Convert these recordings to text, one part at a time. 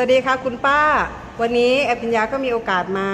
วัสดีค่ะคุณป้า วันนี้แอปพิญญาก็มีโอกาสมา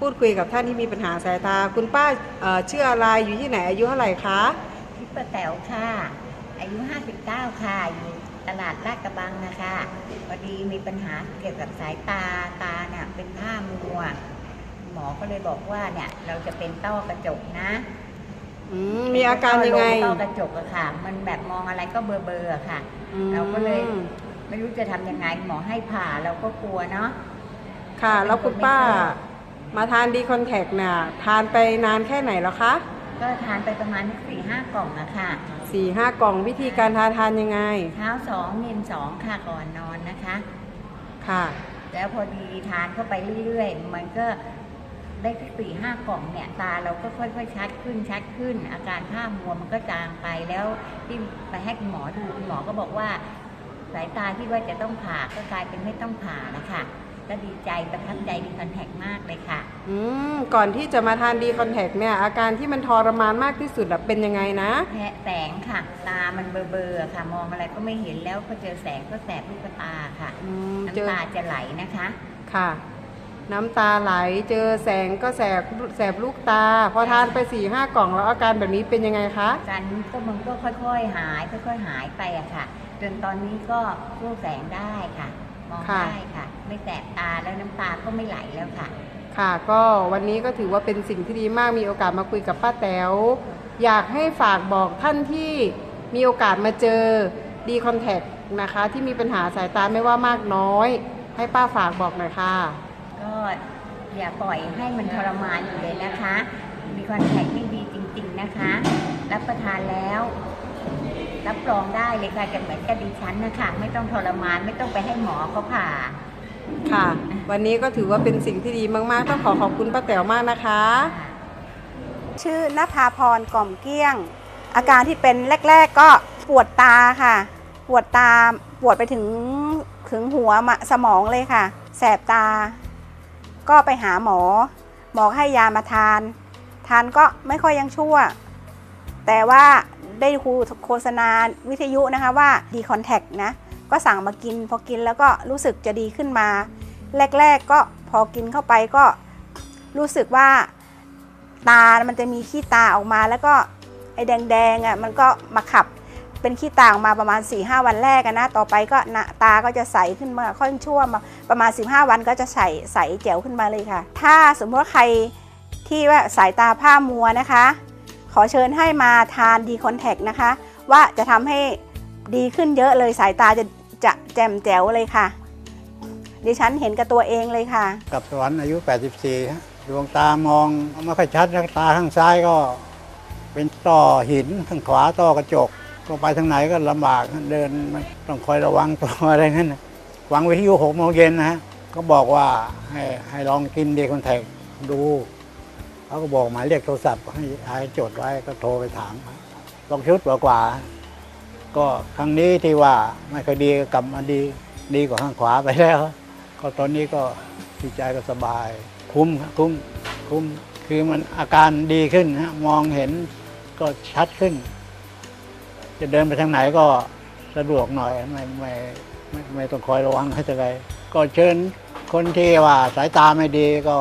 พูดคุยกับท่านที่มีปัญหาสายตา คุณป้าเอ่อชื่ออะไรอยู่ที่ไหนอายุเท่าไหร่คะทิปแต๋วค่ะ อายุ 59 ค่ะอยู่ตลาดลาดกระบังนะคะพอดีมีปัญหาเกี่ยวกับสายตาตาเนี่ยเป็นผ้ามัว หมอก็เลยบอกว่าเนี่ยเราจะเป็นต้อกระจกนะอืมมีอาการยังไงต้อกระจกอะค่ะ มันแบบมองอะไรก็เบลอๆอะค่ะอืมเราก็เลย ไม่รู้จะทำยังไงหมอให้ผ่าเราก็กลัวเนาะ ค่ะ แล้วคุณป้าไม่ชอบมาทานดีคอนแทคเนี่ยทานไปนานแค่ไหนแล้วคะก็ทานไปประมาณสี่ห้ากล่องอะค่ะสี่ห้ากล่องวิธีการทานทานยังไง เช้าสองเย็นสองค่ะก่อนนอนนะคะ ค่ะ แล้วพอดีทานเข้าไปเรื่อยๆ มันก็ได้สักสี่ห้ากล่องเนี่ย ตาเราก็ค่อยๆ ชัดขึ้นชัดขึ้น อาการผ้ามัวมันก็จางไปแล้วที่ไปให้คุณหมอดูคุณหมอก็บอกว่า สายตาที่ว่าจะต้องผ่าก็กลายเป็นไม่ต้องผ่าแล้วค่ะก็ดีใจประทับใจดีคอนแทคมากเลยค่ะ อืมก่อนที่จะมาทานดีคอนแทคเนี่ย อาการที่มันทรมานมากที่สุดอะเป็นยังไงนะแพ้แสงค่ะ ตามันเบลอๆค่ะ มองอะไรก็ไม่เห็นแล้วพอเจอแสงก็แสบลูกตาค่ะอืมเจอน้ำตาจะไหลนะคะ ค่ะ น้ำตาไหลเจอแสงก็แสบแสบลูกตา พอทานไปสี่ห้ากล่องแล้วอาการแบบนี้เป็นยังไงคะการก็มันก็ค่อยๆหายค่อยๆหายไปอะค่ะ จนตอนนี้ก็สู้แสงได้ค่ะ มองค่ะ ได้ค่ะ ไม่แสบตาแล้วน้ำตาก็ไม่ไหลแล้วค่ะ ค่ะก็วันนี้ก็ถือว่าเป็นสิ่งที่ดีมากมีโอกาสมาคุยกับป้าแต๋วอยากให้ฝากบอกท่านที่มีโอกาสมาเจอดีคอนแทคนะคะ ที่มีปัญหาสายตาไม่ว่ามากน้อย ให้ป้าฝากบอกหน่อยค่ะ ก็อย่าปล่อยให้มันทรมานอยู่เลยนะคะ มีคอนแทคที่ดีจริง ๆนะคะ รับประทานแล้ว รับรองได้เลยค่ะจะเหมือนกับดิฉันนะคะไม่ต้องทรมานไม่ต้องไปให้หมอเขาผ่า ค่ะ วันนี้ก็ถือว่าเป็นสิ่งที่ดีมาก ๆ ต้องขอขอบคุณป้าแต๋วมากนะคะ ชื่อนภาพรกล่อมเกลี้ยง อาการที่เป็นแรก ๆ ก็ปวดตาค่ะ ปวดตาปวดไปถึงถึงหัวมาสมองเลยค่ะ แสบตา ก็ไปหาหมอ หมอให้ยามาทาน ทานก็ไม่ค่อยยังชั่ว แต่ว่า ได้ครูโฆษณาวิทยุนะคะว่าดีคอนแทคนะก็สั่งมากินพอกินแล้วก็รู้สึกจะดีขึ้นมา แรก ๆก็พอกินเข้าไปก็รู้สึกว่าตา มันจะมีขี้ตาออกมาแล้วก็ไอ้แดงๆอะมันก็มาขับเป็นขี้ตาออกมาประมาณ4ีหวันแรกนะ ต่อไปก็นะตาก็จะใสขึ้นมาค่อยชั่วมาประมาณ 15 วันก็จะใสใสแจ๋วขึ้นมาเลยค่ะ ถ้าสมมติว่าใครที่ว่าสายตาผ้ามัวนะคะ ขอเชิญให้มาทานดีคอนแทคนะคะ ว่าจะทำให้ดีขึ้นเยอะเลยสายตาจะจะแจ่มแจ๋วเลยค่ะ ดิฉันเห็นกับตัวเองเลยค่ะ กับสวรรค์อายุ 84ฮะดวงตามองไม่ค่อยชัดนะตาข้างซ้ายก็ เป็นต่อหินข้างขวาต่อกระจกก็ไปทางไหนก็ลำบากเดินต้องคอยระวังตัวอะไรนั่นหวังวิทยุหกโมงเย็นนะฮะก็บอกว่าให้ให้ลองกินเดคอนแทคดู เขาก็บอกหมายเรียกโทรศัพท์ให้ให้จดไว้ก็โทรไปถามลองชุดกว่าก็ครั้งนี้ที่ว่าไม่ค่อยดีกลับมาดีดีกว่าข้างขวาไปแล้ว ก็ตอนนี้ก็ดีใจก็สบาย คุ้มคุ้มคุ้มคือมันอาการดีขึ้นฮะมองเห็นก็ชัดขึ้น จะเดินไปทางไหนก็สะดวกหน่อยไม่ไม่ไม่ไม่ต้องคอยระวังให้จะไรก็เชิญคนที่ว่าสายตาไม่ดีก็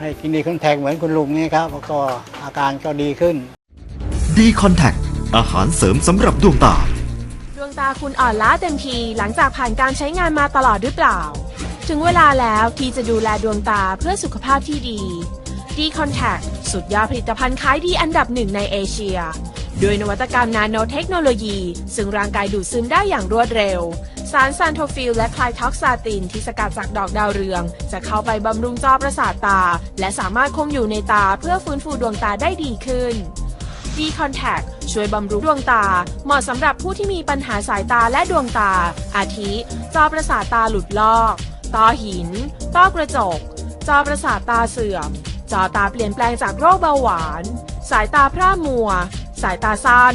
ให้กินดีคอนแทคเหมือนคุณลุงนี่ครับแล้วก็อาการก็ดีขึ้น ดีคอนแทคอาหารเสริมสำหรับดวงตา ดวงตาคุณอ่อนล้าเต็มทีหลังจากผ่านการใช้งานมาตลอดหรือเปล่า ถึงเวลาแล้วที่จะดูแลดวงตาเพื่อสุขภาพที่ดี d c o n t a c t สุดยอดผลิตภัณฑ์ขายดีอันดับหนึ่งในเอเชีย ด้วยนวัตกรรมนาโนเทคโนโลยี ซึ่งร่างกายดูดซึมได้อย่างรวดเร็ว สารซานโทฟิลและคลายท็อกซาตินที่สกัดจากดอกดาวเรือง จะเข้าไปบำรุงจอประสาทตา และสามารถคงอยู่ในตาเพื่อฟื้นฟูดวงตาได้ดีขึ้น D Contact ช่วยบำรุงดวงตา เหมาะสำหรับผู้ที่มีปัญหาสายตาและดวงตา อาทิ จอประสาทตาหลุดลอกต้อหิน ต้อกระจก จอประสาทตาเสื่อม จอตาเปลี่ยนแปลงจากโรคเบาหวาน สายตาพร่ามัว สายตาสั้น